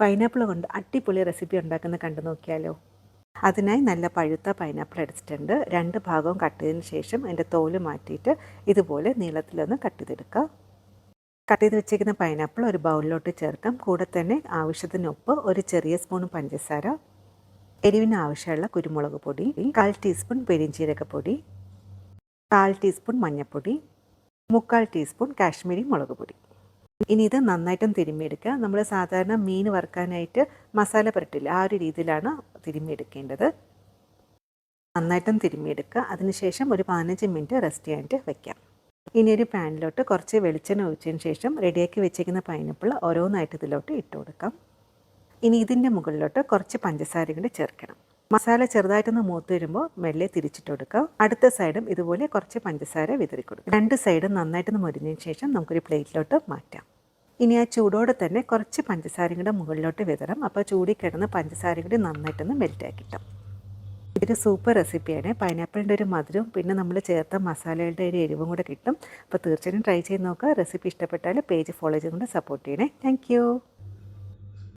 Pineapple കൊണ്ട് അടിപൊളി recipe ഉണ്ടാക്കുന്ന കണ്ടു നോക്കിയാലോ? അതിനായി നല്ല പഴുത്ത പൈനാപ്പിൾ എടുത്തിട്ടുണ്ട്. രണ്ട് ഭാഗവും കട്ട് ചെയ്തതിന് ശേഷം അതിന്റെ തോൽ മാറ്റിയിട്ട് ഇതുപോലെ നീളത്തിലൊന്ന് കട്ട് ചെയ്തെടുക്കുക കട്ട് ചെയ്ത് വെച്ചിരിക്കുന്ന പൈനാപ്പിൾ ഒരു ബൗളിലോട്ട് ചേർക്കാം. കൂടെ തന്നെ ആവശ്യത്തിന് ഉപ്പ് ഒരു ചെറിയ സ്പൂൺ പഞ്ചസാര എരിവിന് ആവശ്യമുള്ള കുരുമുളക് പൊടി കാൽ ടീസ്പൂൺ പെരിഞ്ചീരകപ്പൊടി കാൽ ടീസ്പൂൺ മഞ്ഞൾപ്പൊടി മുക്കാൽ ടീസ്പൂൺ കാശ്മീരി മുളക് പൊടി. ഇനി ഇത് നന്നായിട്ടും തിരുമ്മിയെടുക്കുക. നമ്മൾ സാധാരണ മീൻ വറുക്കാനായിട്ട് മസാല പുരട്ടില്ല. ആ ഒരു രീതിയിലാണ് തിരുമ്മിയെടുക്കേണ്ടത്. നന്നായിട്ടും തിരുമ്മിയെടുക്കുക. അതിനുശേഷം ഒരു പതിനഞ്ച് മിനിറ്റ് റെസ്റ്റ് ചെയ്യാനായിട്ട് വെക്കാം. ഇനി ഒരു പാനിലോട്ട് കുറച്ച് വെളിച്ചെണ്ണ ഒഴിച്ചതിന് ശേഷം റെഡിയാക്കി വെച്ചേക്കുന്ന പൈനപ്പിൾ ഓരോന്നായിട്ട് ഇതിലോട്ട് ഇട്ട് കൊടുക്കാം. ഇനി ഇതിന്റെ മുകളിലോട്ട് കുറച്ച് പഞ്ചസാര കൂടി ചേർക്കണം. മസാല ചെറുതായിട്ടൊന്ന് മൂത്ത് വരുമ്പോൾ മെല്ലെ തിരിച്ചിട്ട് കൊടുക്കുക അടുത്ത സൈഡും ഇതുപോലെ കുറച്ച് പഞ്ചസാര വിതറി കൊടുക്കുക രണ്ട് സൈഡും നന്നായിട്ടൊന്ന് മുരിഞ്ഞതിന് ശേഷം നമുക്കൊരു പ്ലേറ്റിലോട്ട് മാറ്റാം. ഇനി ആ ചൂടോടെ തന്നെ കുറച്ച് പഞ്ചസാരയും കൂടെ മുകളിലോട്ട് വിതറാം. അപ്പോൾ ചൂടി കിടന്ന് പഞ്ചസാരയും കൂടി നന്നായിട്ടൊന്ന് മെൽറ്റാക്കി കിട്ടും ഇതൊരു സൂപ്പർ റെസിപ്പിയാണ് പൈനാപ്പിളിന്റെ ഒരു മധുരവും പിന്നെ നമ്മൾ ചേർത്ത മസാലകളുടെ ഒരു എരിവും കൂടെ കിട്ടും. അപ്പോൾ തീർച്ചയായും ട്രൈ ചെയ്ത് നോക്കുക. റെസിപ്പി ഇഷ്ടപ്പെട്ടാൽ പേജ് ഫോളോ ചെയ്തുകൊണ്ട് സപ്പോർട്ട് ചെയ്യണേ. താങ്ക്